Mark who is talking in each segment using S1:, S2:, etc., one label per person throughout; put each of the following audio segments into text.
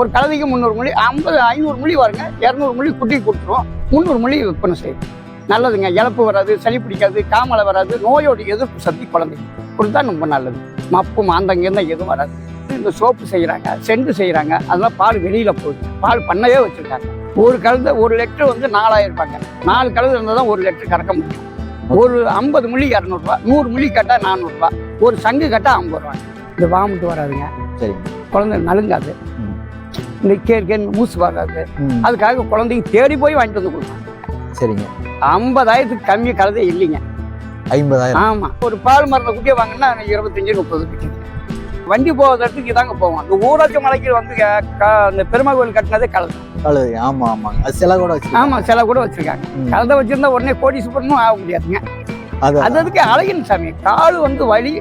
S1: ஒரு கழுதைக்கு முந்நூறு மொழி ஐம்பது ஐநூறு மொழி வருங்க இரநூறு மொழி குட்டி கொடுத்துருவோம் முந்நூறு மொழி விற்பனை செய்யும் நல்லதுங்க. இழப்பு வராது சளி பிடிக்காது காமலை வராது நோயோட எதிர்ப்பு சக்தி குழந்தைக்கு கொடுத்தா ரொம்ப நல்லது. மப்பு மாந்தங்க எதுவும் வராது. இந்த சோப்பு செய்கிறாங்க செண்டு செய்கிறாங்க அதெல்லாம் பால் வெளியில் போகுது. பால் பண்ணையே வச்சுருக்காங்க. ஒரு கழுதை ஒரு லிட்டர் வந்து நாலாயிரம் ரூபாங்க நாலு கழுதை இருந்தால் தான் ஒரு லிட்டர் கறக்க முடியும். ஒரு ஐம்பது மில்லி இரநூறுவா நூறு மில்லி கட்டால் நானூறுரூவா ஒரு சங்கு கட்டால் ஐம்பது ரூபா இந்த வாமிட்டு வராதுங்க.
S2: சரிங்க.
S1: குழந்தை நலுங்காது.
S2: ம்.
S1: இந்த கேட்க மூச்சு வராது
S2: ம்,
S1: அதுக்காக குழந்தைங்க தேடி போய் வாங்கிட்டு வந்து கொடுப்பாங்க
S2: சரிங்க.
S1: ஐம்பதாயிரத்துக்கு கம்மி கழுதை இல்லைங்க.
S2: ஐம்பதாயிரம்?
S1: ஆமாம் ஒரு பால் மருந்த குட்டியை வாங்கினா இருபத்தஞ்சு முப்பது விற்கிது வண்டி போகிற இடத்துக்கு தாங்க போவோம். இந்த ஊராட்சி மலைக்கு வந்து இந்த பெருமா கோயில் கட்டினதே கழுதை
S2: கழுது ஆமா ஆமாங்க அது சில கூட வச்சு
S1: ஆமாம் சில கூட வச்சிருக்காங்க. கழுதை வச்சிருந்தா உடனே கோடீஸ்வரனும் ஆக முடியாதுங்க.
S2: அது
S1: அது. அதுக்கு அழகின் சாமி. கால் வந்து வலி.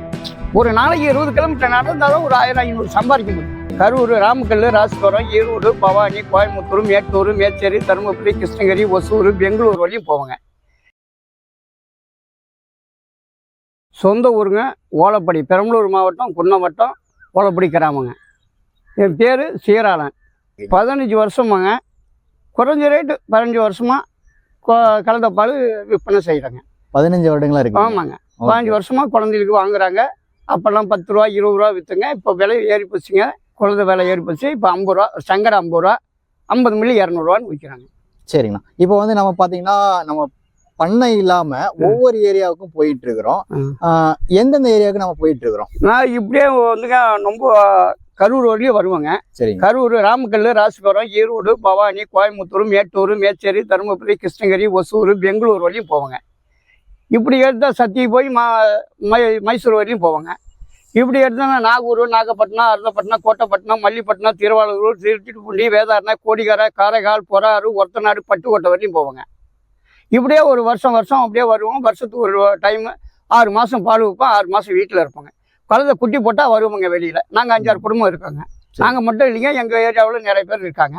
S1: ஒரு நாளைக்கு இருபது கிலோமீட்டர் நடந்தாலும் ஒரு ஆயிரம் ஐநூறு சம்பாதிக்க முடியும். கரூர் ராமக்கல் ராசிபுரம் ஈரோடு பவானி கோயம்புத்தூர் மேட்டூர் மேச்சேரி தருமபுரி கிருஷ்ணகிரி ஒசூர் பெங்களூர் வரையும் போவாங்க. சொந்த ஊருங்க ஓலப்படி. பெரம்பலூர் மாவட்டம் குன்னம் வட்டம் ஓலப்படி கிராமங்க. என் பேர் சீராளன். பதினஞ்சு வருஷமாங்க. குறைஞ்ச ரேட்டு பதினஞ்சு வருஷமாக கலந்த பால் விற்பனை செய்கிறேங்க
S2: பதினஞ்சு வருடங்களா இருக்கு
S1: ஆமாங்க. பதினஞ்சு வருஷமா குழந்தைகளுக்கு வாங்குறாங்க. அப்பெல்லாம் பத்து ரூபா இருபது ரூபா விற்றுங்க இப்போ விலை ஏறி போச்சுங்க. குழந்தை விலை ஏறி போச்சு. இப்போ ஐம்பது ரூபா சங்கரை ஐம்பது ரூபா ஐம்பது மில்லி இரநூறுவான்னு விற்கிறாங்க
S2: சரிங்கண்ணா. இப்போ வந்து நம்ம பாத்தீங்கன்னா நம்ம பண்ணை இல்லாம ஒவ்வொரு ஏரியாவுக்கும் போயிட்டு இருக்கிறோம் எந்தெந்த ஏரியாவுக்கு நம்ம போயிட்டு இருக்கிறோம்
S1: நான் இப்படியே வந்துங்க ரொம்ப கரூர் வரையும் வருவாங்க.
S2: சரிங்க.
S1: கரூர் ராமக்கல் ராசிபுரம் ஈரோடு பவானி கோயம்புத்தூர் மேட்டூர் மேச்சேரி தருமபுரி கிருஷ்ணகிரி ஒசூர் பெங்களூர் வரையும் போவாங்க. இப்படி எடுத்தால் சத்தி போய் மா மை மைசூர் வரையும் போவாங்க. இப்படி எடுத்தோம்னா நாகூர் நாகப்பட்டினம் அருணப்பட்டினம் கோட்டைப்பட்டினம் மல்லிப்பட்டினம் திருவாரூர் திருச்சிட்டுப்பூண்டி வேதாரணை கோடிகரை காரைக்கால் பொறாறு ஒரத்தநாடு பட்டுக்கோட்டை வரையும் போவாங்க. இப்படியே ஒரு வருஷம் வருஷம் அப்படியே வருவோம். வருஷத்துக்கு ஒரு டைம் ஆறு மாதம் பால் வைப்போம் ஆறு மாதம் வீட்டில் இருப்போங்க. குழந்தை குட்டி போட்டால் வருவோங்க வெளியில். நாங்கள் அஞ்சாறு குடும்பம் இருக்கோங்க. நாங்கள் மட்டும் இல்லைங்க. எங்கள் ஏரியாவில் நிறைய பேர் இருக்காங்க.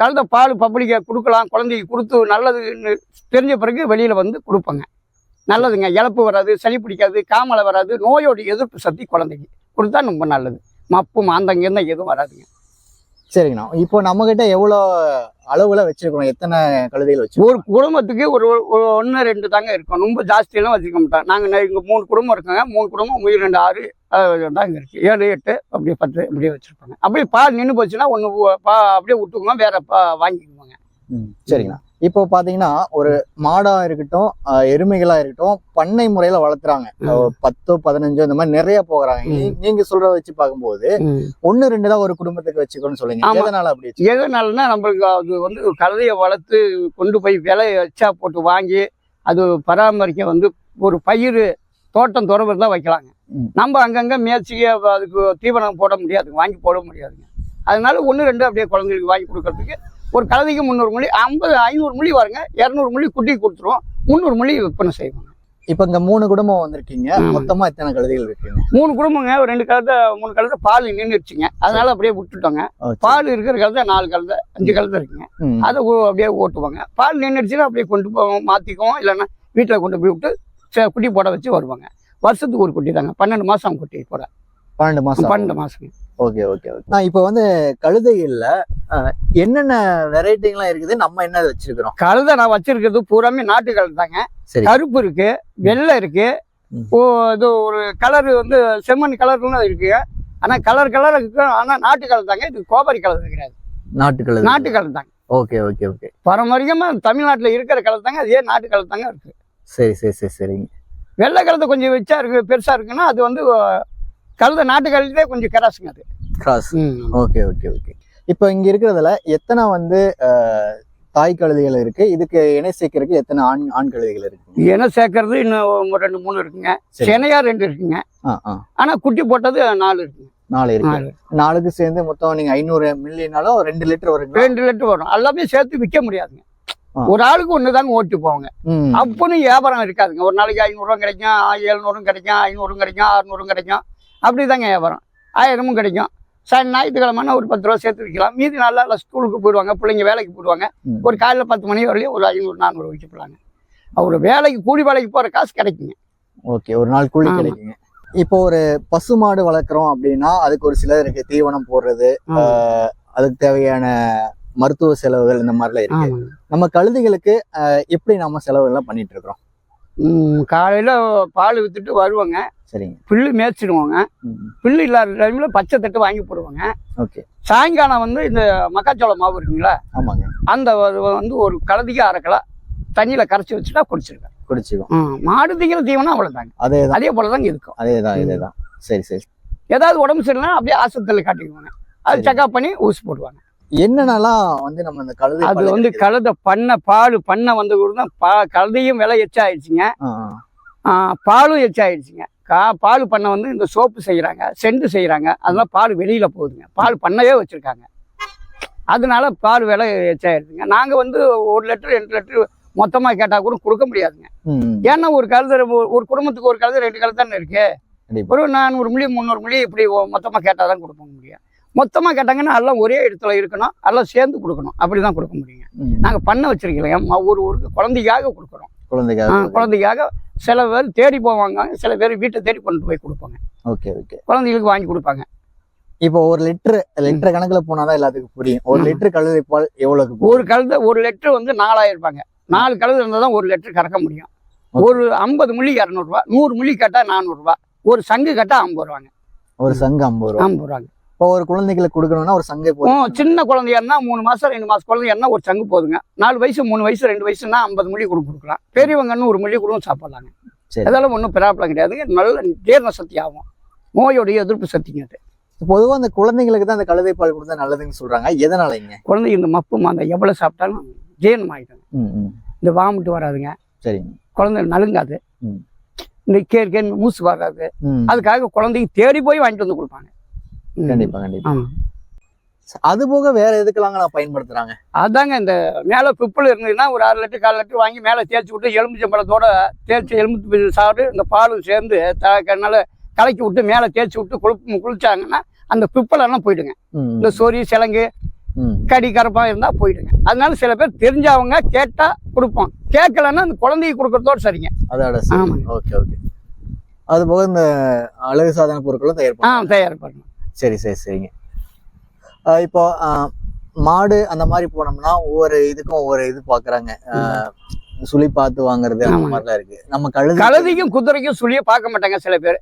S1: கலந்த பால் பப்ளிக்கை கொடுக்கலாம். குழந்தைக்கு கொடுத்து நல்லதுன்னு தெரிஞ்ச பிறகு வெளியில் வந்து கொடுப்போங்க. நல்லதுங்க. இழப்பு வராது சளி பிடிக்காது காமலை வராது நோயோட எதிர்ப்பு சக்தி குழந்தைக்கு. கொடுத்தா ரொம்ப நல்லது. மப்பு மாந்தங்க இருந்தால் எதுவும் வராதுங்க.
S2: சரிங்கண்ணா. இப்போ நம்ம கிட்ட எவ்வளவு அளவுல வச்சிருக்கிறோம் எத்தனை கழுதைகள் வச்சு
S1: ஒரு குடும்பத்துக்கு ஒரு ஒரு ஒன்று ரெண்டு தாங்க இருக்கும். ரொம்ப ஜாஸ்தியெல்லாம் வச்சுக்க மாட்டோம். நாங்கள் இங்கே மூணு குடும்பம் இருக்கோங்க. மூணு குடும்பம் உயிர் ரெண்டு ஆறு தாங்க இருக்குது ஏழு எட்டு அப்படியே பத்து அப்படியே வச்சுருப்பாங்க. அப்படியே பால் நின்று போச்சுன்னா ஒன்று பா அப்படியே விட்டுக்குவோங்க வேற பா வாங்கிக்குவோங்க.
S2: சரிங்கண்ணா இப்போ பாத்தீங்கன்னா ஒரு மாடா இருக்கட்டும் எருமைகளா இருக்கட்டும் பண்ணை முறையில வளர்த்துறாங்க. பத்தோ பதினஞ்சோ இந்த மாதிரி நிறைய போகிறாங்க. நீங்க சொல்றத வச்சு பார்க்கும்போது ஒண்ணு ரெண்டு தான் ஒரு குடும்பத்துக்கு வச்சுக்கணும்னு சொல்லுங்க. எதனால அப்படி
S1: எதனாலன்னா நம்மளுக்கு அது வந்து கழுதையை வளர்த்து கொண்டு போய் விலையை வச்சா போட்டு வாங்கி அது பராமரிக்க வந்து ஒரு பயிர் தோட்டம் துறவு தான் வைக்கலாங்க. நம்ம அங்கங்கே மேய்ச்சிக்கு அதுக்கு தீவனம் போட முடியாதுங்க வாங்கி போட முடியாதுங்க. அதனால ஒன்று ரெண்டு அப்படியே குழந்தைகளுக்கு வாங்கி கொடுக்கறதுக்கு ஒரு கழுதைக்கு முந்நூறு மொழி ஐம்பது ஐநூறு மொழி வருங்க இரநூறு மொழி குட்டி கொடுத்துருவோம். முந்நூறு மொழி விற்பனை செய்வாங்க
S2: இப்ப இங்க மூணு குடும்பம் வந்திருக்கீங்க.
S1: ஆமா.
S2: மொத்தமா எத்தனை கழுதைகள் இருக்குங்க?
S1: மூணு குடும்பங்க ஒரு ரெண்டு கழுதை மூணு கழுதை பால் நின்றுச்சுங்க அதனால அப்படியே விட்டுட்டோங்க. பால் இருக்கிற கழுதை நாலு கழுதை அஞ்சு கழுதை இருக்குங்க. அதை அப்படியே ஓட்டுவாங்க. பால் நின்றுச்சுன்னா அப்படியே கொண்டு போவோம் மாற்றிக்குவோம் இல்லைன்னா வீட்டில் கொண்டு போய் விட்டு குட்டி போட வச்சு வருவாங்க. வருஷத்துக்கு ஒரு குட்டி தாங்க. பன்னெண்டு மாதம் குட்டி போட.
S2: பன்னெண்டு மாசம்
S1: பன்னெண்டு மாதம்
S2: ஓகே ஓகே ஓகே. நான் இப்போ வந்து கழுதைகள்ல என்னென்ன வெரைட்டிங்கெல்லாம் இருக்குது? நம்ம என்ன வச்சிருக்கிறோம்?
S1: கழுதை நான் வச்சிருக்கிறது பூராமே நாட்டு கழுதை தாங்க.
S2: சரி.
S1: கருப்பு இருக்கு வெள்ளை இருக்கு. இது ஒரு கலர் வந்து செம்மண் கலர்னு இருக்கு. ஆனால் கலர் கலர் இருக்கு. ஆனால் நாட்டு கலர் தாங்க. இது கோபரி கலர் கிடையாது.
S2: நாட்டு கழுதை.
S1: நாட்டு கலர் தாங்க.
S2: Okay okay okay.
S1: பாரம்பரியமாக தமிழ்நாட்டில் இருக்கிற கலர் தாங்க. அதே நாட்டு கலர் தாங்க இருக்கு.
S2: சரி சரி சரி சரிங்க.
S1: வெள்ளை கழுதை கொஞ்சம் வச்சா இருக்கு பெருசா இருக்குன்னா அது வந்து கழுதை நாட்டு கழுதே கொஞ்சம் கிராஸுங்க அது.
S2: கிராஸ். Okay okay okay. இப்போ இங்க இருக்கிறதுல எத்தனை வந்து தாய் கழுதைகள் இருக்கு? இதுக்கு இணை சேர்க்கறதுக்கு எத்தனை ஆண் ஆண் கழுதைகள் இருக்கு
S1: இன சேர்க்கறது இன்னும் ரெண்டு மூணு இருக்குங்க. செனையா ரெண்டு இருக்குங்க. ஆனா குட்டி போட்டது நாலு இருக்குங்க.
S2: நாலு இருக்கு.
S1: நாலு
S2: நாலுக்கு சேர்ந்து மொத்தம் நீங்க ஐநூறு மில்லியனாலும் ரெண்டு லிட்டர் வருங்க
S1: ரெண்டு லிட்டர் வரும். எல்லாமே சேர்த்து விற்க முடியாதுங்க. ஒரு ஆளுக்கு ஒன்று தாங்க ஓட்டி போவாங்க. அப்பன்னு வியாபாரம் இருக்காதுங்க. ஒரு நாளைக்கு ஐநூறுரூவா கிடைக்கும் எழுநூறும் கிடைக்கும் ஐநூறும் கிடைக்கும் அறுநூறும் கிடைக்கும். அப்படி தாங்க வியாபாரம். ஆயிரமும் கிடைக்கும். சனி ஞாயிற்றுக்கிழமைனா ஒரு பத்து ரூபா சேர்த்து விற்கலாம். மீதி எல்லாம் ஸ்கூலுக்கு போயிடுவாங்க பிள்ளைங்க வேலைக்கு போயிடுவாங்க. ஒரு காலையில் பத்து மணி வரையும் ஒரு ஐநூறு நானூறு விற்க போகலாங்க அவர் வேலைக்கு கூலி வேலைக்கு போகிற காசு கிடைக்குங்க.
S2: ஓகே ஒரு நாள் கூலி. கிடைக்குங்க. இப்போ ஒரு பசுமாடு வளர்க்குறோம் அப்படின்னா அதுக்கு ஒரு சிலர் இருக்கு தீவனம் போடுறது அதுக்கு தேவையான மருத்துவ செலவுகள் இந்த மாதிரிலாம் இருக்கு. நம்ம கழுதைகளுக்கு எப்படி நம்ம செலவுகள்லாம் பண்ணிட்டு இருக்கிறோம்?
S1: காலையில பால் வித்துட்டு வருவாங்க.
S2: சரிங்க.
S1: புல்லு மேய்ச்சிடுவாங்க. புல்லு இல்லாத டைம்ல பச்சை தட்டு வாங்கி போடுவாங்க.
S2: ஓகே.
S1: சாயங்காலம் வந்து இந்த மக்காச்சோள மாவு இருக்குங்களா?
S2: ஆமாங்க.
S1: அந்த வந்து ஒரு கலதிக்கு அரைக்கலா தண்ணியில கரைச்சி வச்சுட்டா குடிச்சிருக்கேன்
S2: குடிச்சுக்கோ
S1: ம், மாடு திங்கிற தீவனம் அவ்வளவுதாங்க.
S2: அதே
S1: அதே போலதாங்க இருக்கும்.
S2: அதே தான் இதே தான் சரி சரி.
S1: ஏதாவது உடம்பு சரியில்லைனா அப்படியே ஆஸ்பத்திரியில் காட்டிக்குவாங்க. அது. செக்அப் பண்ணி ஊசி போடுவாங்க.
S2: என்னென்னலாம் வந்து நம்ம இந்த கழுதை
S1: அது
S2: பால்
S1: வந்து? கழுத பண்ணை பால் பண்ணை வந்து கூட தான் பா கழுதையும் விலை எச்சாயிடுச்சுங்க.
S2: ஆ, ஆ.
S1: ஆ, பாலும் எச்சாயிடுச்சுங்க கா பால் பண்ணை வந்து இந்த சோப்பு செய்கிறாங்க செண்டு செய்கிறாங்க அதெல்லாம் பால் வெளியில போகுதுங்க. பால் பண்ணையே வச்சிருக்காங்க. அதனால பால் விலை எச்சாயிடுதுங்க நாங்கள் வந்து ஒரு லிட்டர் ரெண்டு லிட்டர் மொத்தமாக கேட்டால் கூட கொடுக்க முடியாதுங்க. ஏன்னா ஒரு கழுதை ஒரு- குடும்பத்துக்கு ஒரு கழுதை ரெண்டு கழுதை தானே இருக்கு. ஒரு நானூறு மில்லி முந்நூறு மில்லி இப்படி மொத்தமாக கேட்டால் தான் கொடுக்க முடியும். மொத்தமாக கேட்டாங்கன்னா எல்லாம் ஒரே இடத்துல இருக்கணும். எல்லாம் சேர்ந்து கொடுக்கணும். அப்படி தான் கொடுக்க முடியுங்க. நாங்கள் பண்ண வச்சிருக்கலைங்க ஒரு ஊருக்கு குழந்தைக்காக கொடுக்குறோம்.
S2: குழந்தைக்காக
S1: குழந்தைக்காக சில பேர் தேடி போவாங்க. சில பேர் வீட்டை தேடி கொண்டு போய் கொடுப்பாங்க.
S2: Okay okay.
S1: குழந்தைகளுக்கு வாங்கி கொடுப்பாங்க.
S2: இப்போ ஒரு லிட்டர் லிட்டர் கணக்குல போனாதான் எல்லாத்துக்கும் புரியும். ஒரு. லிட்டர் கழுதை பால் எவ்வளவுக்கு போகும்?
S1: ஒரு கழுதை ஒரு லிட்டர் வந்து நாலாயிரம் ரூபாங்க. நாலு கழுதை இருந்தால் தான் ஒரு லிட்டர் கறக்க முடியும். ஒரு ஐம்பது மில்லி இரநூறுவா நூறு மில்லி கேட்டால் நானூறுரூவா ஒரு சங்கு கேட்டால் ஐம்பது ரூபாங்க.
S2: ஒரு சங்கு ஐம்பது ரூபா.
S1: ஐம்பது ரூபாங்க.
S2: இப்போ ஒரு குழந்தைகளுக்கு கொடுக்கணும்னா ஒரு சங்கை போதும்.
S1: சின்ன குழந்தையா இருந்தா மூணு மாசம் ரெண்டு மாசம் குழந்தையா இருந்தா ஒரு சங்கு போதுங்க. நாலு வயசு மூணு வயசு ரெண்டு வயசுனா ஐம்பது மில்லி கூட கொடுக்கலாம். பெரியவங்கன்னு ஒரு மில்லி கூட சாப்பிடலாங்க.
S2: சரி.
S1: அதெல்லாம் ஒன்றும் ப்ராப்ளம் கிடையாதுங்க நல்ல ஜீரண சக்தி ஆகும். நோயோடைய எதிர்ப்பு சக்திங்க அது.
S2: பொதுவா அந்த குழந்தைங்களுக்கு தான் அந்த கழுதை பால் கொடுத்தா நல்லதுன்னு சொல்றாங்க. எதனாலங்க
S1: குழந்தை இந்த மப்பு மாந்த எவ்வளவு சாப்பிட்டாலும் ஜீரணம்
S2: ம்.
S1: இந்த வாமிட்டு வராதுங்க.
S2: சரிங்க
S1: குழந்தை நலுங்காது. இந்த கேர் கேர் மூசு வராது. அதுக்காக குழந்தைக்கு தேடி போய் வாங்கிட்டு வந்து கொடுப்பாங்க.
S2: கண்டிப்பா கண்டிப்பா. அது போக வேற எதுக்கெல்லாங்க நான் பயன்படுத்துறாங்க?
S1: அதாங்க இந்த மேலே பிப்பிள் இருந்ததுன்னா ஒரு அரை லிட்டர் கால் லிட்டர் வாங்கி மேலே தேய்ச்சி விட்டு எலுமிச்சம்பழத்தோட தேய்ச்சி எலுமிச்சு சாறு இந்த பாலும் சேர்ந்து நல்ல கலக்கி விட்டு மேலே தேய்ச்சி விட்டு குளி குளிச்சாங்கன்னா அந்த பிப்பலெல்லாம் போயிடுங்க. இந்த சொறி சிலங்கு. கடி கரப்பா இருந்தால் போயிடுங்க. அதனால சில பேர் தெரிஞ்சவங்க கேட்டால் கொடுப்போம் கேட்கலன்னா அந்த குழந்தைக்கு கொடுக்கறதோட சரிங்க.
S2: அதோட
S1: ஆமாங்க.
S2: Okay okay. அது போக இந்த அழகு சாதன பொருட்களும் தயார்
S1: ஆ தயார் பண்ணணும்
S2: சரி சரி சரிங்க. இப்போ மாடு அந்த மாதிரி போனோம்னா ஒவ்வொரு இதுக்கும் ஒவ்வொரு இது பாக்குறாங்க. சுழி பார்த்து வாங்குறது அந்த. மாதிரிலாம் இருக்கு. நம்ம கழுது
S1: கழுதைக்கும் குதிரைக்கும் சுழிய பார்க்க மாட்டாங்க சில பேர்.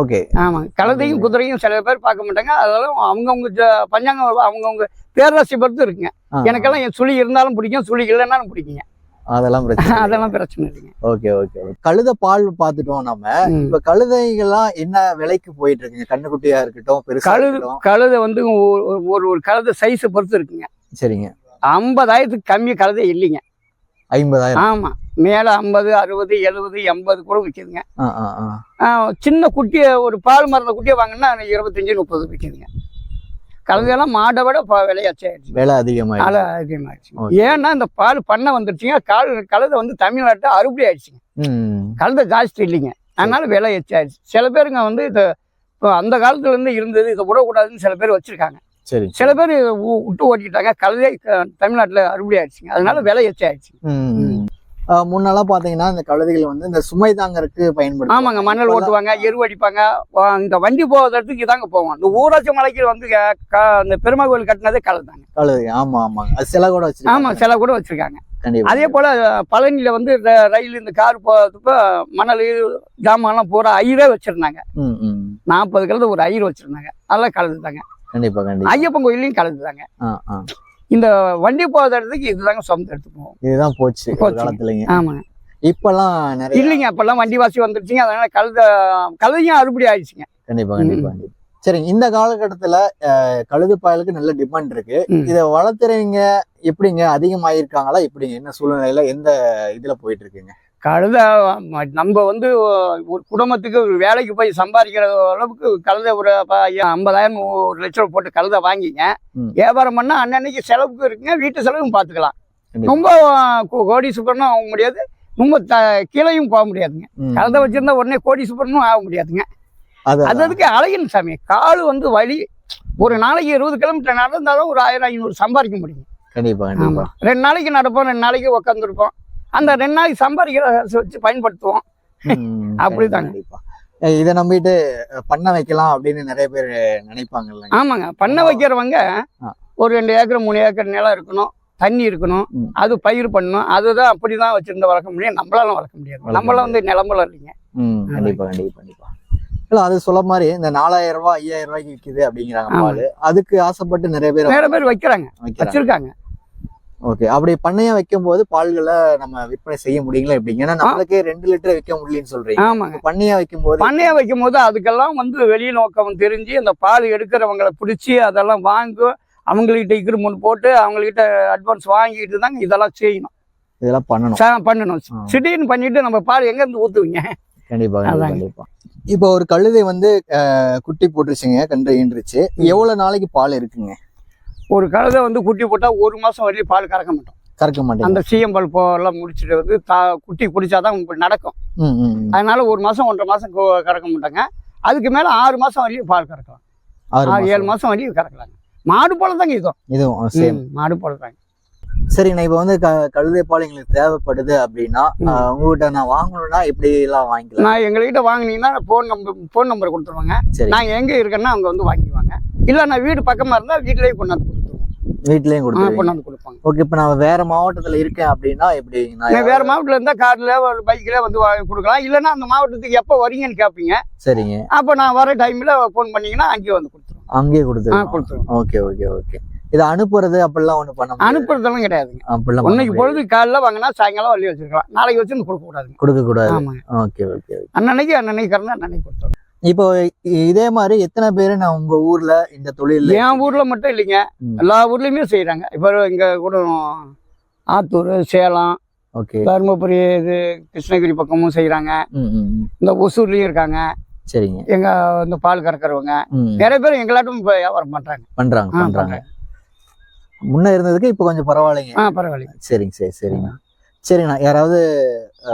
S2: ஓகே.
S1: ஆமாங்க. கழுதையும் குதிரையும் சில பேர் பார்க்க மாட்டாங்க. அதெல்லாம் அவங்கவுங்க பஞ்சாங்க அவங்கவுங்க பேரரசி பொறுத்து இருக்குங்க. எனக்கெல்லாம் என் சுழி இருந்தாலும் பிடிக்கும் சுழி இல்லைன்னாலும் பிடிக்குங்க.
S2: அதெல்லாம் பிரச்சனை.
S1: அதெல்லாம் பிரச்சனை இல்லைங்க.
S2: ஓகே ஓகே கழுத பால் பார்த்துட்டோம் நம்ம. இப்ப கழுதைகள்லாம் என்ன விலைக்கு போயிட்டு இருக்குங்க? கண்ணுக்குட்டியா இருக்கட்டும் பெருசா
S1: கழுது கழுதை வந்து ஒரு- ஒரு- கழுதை சைஸை பொறுத்து இருக்குங்க.
S2: சரிங்க.
S1: ஐம்பதாயிரத்துக்கு கம்மி கழுதை இல்லைங்க.
S2: ஐம்பதாயிரம்.
S1: ஆமா. மேல ஐம்பது அறுபது எழுபது எண்பது கூட விற்கிதுங்க சின்ன குட்டியை ஒரு பால் மறந்த குட்டியை வாங்கினா இருபத்தஞ்சு முப்பது விற்கிதுங்க கழுதையெல்லாம் மாடை விட விலையாச்சாயிருச்சு
S2: விலை அதிகமாயிடுச்சு.
S1: அலை அதிகமாகிடுச்சு. ஏன்னா இந்த பால் பண்ணை வந்துருச்சுங்க கால் கழுதை வந்து தமிழ்நாட்டில் அறுபடி ஆயிடுச்சுங்க. கழுதை ஜாஸ்தி இல்லைங்க. அதனால விலை எச்சாயிருச்சு சில பேருங்க வந்து இதை இப்போ அந்த காலத்துல இருந்து இருந்தது இதை விடக்கூடாதுன்னு சில பேர் வச்சிருக்காங்க.
S2: சரி
S1: சில பேர் விட்டு ஓட்டிட்டாங்க கழுதை க- தமிழ்நாட்டுல அறுபடி ஆயிடுச்சுங்க. அதனால விலை.
S2: ஆ, முன்னெல்லாம் பாத்தீங்கன்னா இந்த கழுதைகள் வந்து இந்த சுமை தாங்கறதுக்கு பயன்படுத்துவாங்க.
S1: ஆமாங்க மணல் ஓட்டுவாங்க எரு அடிப்பாங்க. இந்த வண்டி போகிற இடத்துக்கு இதாங்க போவோம். இந்த ஊராட்சி மலைக்கு வந்து இந்த பெருமா கோயில் கட்டினதே கழுதாங்க
S2: கழுதை ஆமா ஆமாங்க அது சில கூட
S1: ஆமா
S2: வச்சிருக்காங்க
S1: சில கூட வச்சிருக்காங்க. அதே போல பழனியில வந்து ரயில் இந்த கார் போகிறதுப்ப மணல் ஜாமான்லாம் பூரா ஐயரே வச்சிருந்தாங்க. நாற்பது கழுது ஒரு ஐயர் வச்சிருந்தாங்க. அதெல்லாம் கலந்துதாங்க
S2: கண்டிப்பா
S1: ஐயப்பன் கோயிலையும்
S2: ஆ.
S1: இந்த வண்டி போகிற இடத்துக்கு இதுதாங்க சொந்த எடுத்து போவோம்.
S2: இதுதான் போச்சு. காலத்துலங்க.
S1: ஆமாங்க
S2: இப்பெல்லாம் நிறைய
S1: இல்லைங்க அப்பெல்லாம் வண்டி வாசி வந்துருச்சுங்க. அதனால கழுத கழுதையும் அறுபடி ஆயிடுச்சுங்க.
S2: கண்டிப்பா கண்டிப்பா சரிங்க இந்த காலகட்டத்துல கழுது பாயலுக்கு நல்ல டிமாண்ட் இருக்கு. இத வளர்த்துறவங்க எப்படிங்க? அதிகமாயிருக்காங்களா? எப்படிங்க? என்ன சூழ்நிலையில எந்த இதுல போயிட்டு இருக்குங்க?
S1: கழுத நம்ம வந்து ஒரு குடும்பத்துக்கு ஒரு வேலைக்கு போய் சம்பாதிக்கிற அளவுக்கு கழுத ஒரு ஐம்பதாயிரம் ஒரு லட்சம் ரூபா போட்டு கழுத வாங்கிங்க. வியாபாரம் பண்ணா அன்னன்னைக்கு செலவுக்கு இருக்குங்க வீட்டு செலவும் பார்த்துக்கலாம். ரொம்ப கோடி சுப்பரனும் ஆக முடியாது. ரொம்ப த கீழையும் போக முடியாதுங்க. கழுத வச்சிருந்தா உடனே கோடி சுப்பரனும் ஆக முடியாதுங்க.
S2: அது
S1: அது. அதுக்கு அழகின் சாமி கால் வந்து வலி. ஒரு நாளைக்கு இருபது கிலோமீட்டர் நடந்தாலும் ஒரு ஆயிரம் ஐநூறு சம்பாதிக்க முடியும்.
S2: கண்டிப்பா கண்டிப்பா.
S1: ஆமா. ரெண்டு நாளைக்கு நடப்போம் ரெண்டு நாளைக்கு உட்காந்துருப்போம் அந்த ரெண்டு நாளைக்கு சம்பாதிக்கிற காசை வச்சு பயன்படுத்துவோம்.
S2: அஹ் இதை நம்பிட்டு பண்ண வைக்கலாம் அப்படின்னு நிறைய பேர் நினைப்பாங்க இல்லைங்க?
S1: ஆமாங்க. பண்ண வைக்கிறவங்க. ஒரு ரெண்டு ஏக்கர் மூணு ஏக்கர் நிலம் இருக்கணும் தண்ணி இருக்கணும். அது பயிர் பண்ணணும் அதுதான் அப்படிதான் வச்சிருந்த வளர்க்க முடியும். நம்மளால வளர்க்க முடியாது. நம்மளால வந்து நிலம்பலம் இல்லைங்க.
S2: கண்டிப்பா கண்டிப்பா கண்டிப்பா. இல்ல அது சொல்ல மாதிரி இந்த நாலாயிரம் ரூபாய் ஐயாயிரம் ரூபாய்க்கு விக்குது அப்படிங்கிறாங்க. பால். அதுக்கு ஆசைப்பட்டு நிறைய பேர்
S1: நிறைய பேர் வைக்கிறாங்க. வச்சிருக்காங்க.
S2: ஓகே. அப்படி பண்ணையா வைக்கும் போது பால்களை நம்ம விற்பனை செய்ய முடியுங்களா எப்படிங்க? ஏன்னா நம்மளுக்கே ரெண்டு லிட்டர் விற்க முடியலன்னு சொல்றீங்க.
S1: ஆமாங்க.
S2: பண்ணையா வைக்கும் போது
S1: பண்ணைய வைக்கும் போது அதுக்கெல்லாம் வந்து வெளி நோக்கம் தெரிஞ்சு அந்த பால் எடுக்கிறவங்களை பிடிச்சி அதெல்லாம் வாங்கும் அவங்கள்கிட்ட இக்ரிமெண்ட் போட்டு அவங்கள்கிட்ட அட்வான்ஸ் வாங்கிட்டு தாங்க இதெல்லாம் செய்யணும்.
S2: இதெல்லாம் பண்ணணும்.
S1: பண்ணணும். திடீர்னு பண்ணிட்டு நம்ம பால் எங்க இருந்து ஊத்துவீங்க?
S2: கண்டிப்பா கண்டிப்பா,
S1: அதாங்க.
S2: கண்டிப்பா. இப்போ ஒரு கழுதை வந்து குட்டி போட்டுருச்சுங்க கன்று ஈன்றுச்சு. எவ்வளவு நாளைக்கு பால் இருக்குங்க?
S1: ஒரு கழுதை வந்து குட்டி போட்டா ஒரு மாசம் வரையும் பால் கறக்க மாட்டோம்.
S2: கறக்க மாட்டேங்க.
S1: அந்த சிஎம் பால் போலாம் முடிச்சுட்டு வந்து தா குட்டி பிடிச்சாதான் இப்படி நடக்கும். அதனால ஒரு மாசம் ஒன்றரை மாசம் கொ- கறக்க மாட்டாங்க. அதுக்கு மேல ஆறு மாசம் வரையும் பால் கறக்கலாம்.
S2: ஆறு
S1: ஏழு
S2: மாசம்.
S1: மாசம் வரையும் கறக்கலாங்க. மாடு போல தாங்க இதுவும்.
S2: இதுவும்
S1: மாடு போல தாங்க.
S2: சரிங்கண்ணா இப்போ வந்து க- கழுதை பால் எங்களுக்கு தேவைப்படுது அப்படின்னா உங்ககிட்ட நான் வாங்கணும்னா எப்படி எல்லாம் வாங்கிக்கலாம்?
S1: நான் எங்ககிட்ட வாங்குனீங்கன்னா ஃபோன் நம்பர் ஃபோன் நம்பர் கொடுத்துருவாங்க. நான் எங்க இருக்கேன்னா அங்க வந்து வாங்கிக்குவாங்க. இல்ல நான் வீடு பக்கமா இருந்தா வீட்லயே கொண்டாந்து
S2: வீட்லயும்
S1: கொண்டாந்து கொடுப்பாங்க.
S2: ஓகே இப்போ நான் வேற மாவட்டத்துல இருக்கேன் அப்படின்னா எப்படி நான்
S1: வேற மாவட்டத்துல இருந்தா கார்ல ஒரு பைக்ல வந்து கொடுக்கலாம். இல்லைன்னா அந்த மாவட்டத்துக்கு எப்போ வரீங்கன்னு கேட்பீங்க
S2: சரிங்க.
S1: அப்போ நான் வர டைம்ல ஃபோன் பண்ணீங்கன்னா அங்கேயே வந்து கொடுத்துருவோம்.
S2: அங்கேயே கொடுத்துருவோம்.
S1: கொடுத்துருவோம்.
S2: ஓகே ஓகே ஓகே இதை அனுப்புறது அப்படிலாம் ஒண்ணு பண்ண.
S1: அனுப்புறதெல்லாம் கிடையாதுங்க.
S2: அப்படிலாம்
S1: இன்னைக்கு. பொழுது காலைல வாங்கினா சாயங்காலம் வள்ளி வச்சிருக்கலாம். நாளைக்கு வச்சு கொடுக்க கூடாதுங்க.
S2: கொடுக்க கூடாது. ஓகே ஓகே
S1: அன்னன்னைக்கு அன்னன்னைக்கு கறந்து அன்னன்னைக்கு கொடுத்துருவோம்.
S2: இப்போ இதே மாதிரி எத்தனை பேரு நான் உங்க ஊர்ல இந்த தொழில்ல
S1: என் ஊர்ல மட்டும் இல்லைங்க. எல்லா ஊர்லயுமே செய்யறாங்க இப்போ இங்க கூட ஆத்தூர் சேலம்
S2: ஓகே.
S1: தருமபுரி இது கிருஷ்ணகிரி பக்கமும் செய்யறாங்க. இந்த ஒசூர்லயும் இருக்காங்க.
S2: சரிங்க.
S1: எங்க இந்த பால் கறக்கிறவங்க. நிறைய பேர் எங்களாட்டும் இப்போ வியாபாரம் பண்றாங்க.
S2: பண்றாங்க பண்றாங்க. முன்ன இருந்ததுக்கு இப்போ கொஞ்சம் பரவாயில்லைங்க.
S1: ஆ பரவாயில்ல
S2: சரிங்க சரி சரிங்கண்ணா சரிங்கண்ணா யாராவது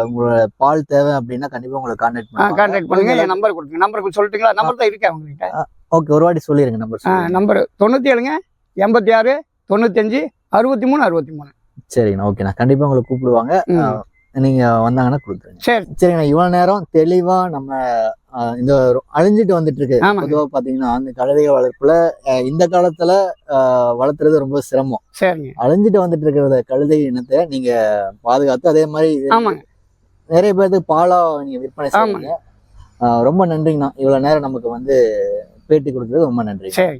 S2: உங்களோட பால் தேவை அப்படின்னா கண்டிப்பா உங்களை கான்டாக்ட்
S1: ஆ கான்டாக்ட் பண்ணுங்க. என் நம்பர் கொடுத்துங்க நம்பர் சொல்லட்டுங்களா? நம்பர் தான் இருக்கேன் உங்ககிட்ட?
S2: ஓகே ஒரு வாட்டி சொல்லிருங்க நம்பர்
S1: நம்பர் தொண்ணூத்தி ஏழுங்க எண்பத்தி ஆறு தொண்ணூத்தஞ்சு அறுபத்தி மூணு அறுபத்தி மூணு
S2: சரிங்கண்ணா ஓகேண்ணா கண்டிப்பா உங்களை கூப்பிடுவாங்க. நீங்க வந்தாங்கன்னா கொடுத்துருங்க.
S1: சரி.
S2: சரிங்கண்ணா இவ்வளவு நேரம் தெளிவா நம்ம இந்த அழிஞ்சிட்டு வந்துட்டு இருக்கு
S1: ஆமாங்க.
S2: பொதுவா பாத்தீங்கன்னா அந்த கழுதைக வளர்ப்புல இந்த காலத்துல வளர்த்துறது ரொம்ப சிரமம்.
S1: சரிங்க.
S2: அழிஞ்சிட்டு வந்துட்டு இருக்கிற கழுதை இனத்தை நீங்க பாதுகாத்து அதே மாதிரி நிறைய பேருக்கு பாலா நீங்க விற்பனை செய்வீங்க அஹ், ரொம்ப நன்றிங்கண்ணா. இவ்வளவு நேரம் நமக்கு வந்து பேட்டி கொடுத்தது ரொம்ப நன்றி
S1: சரி.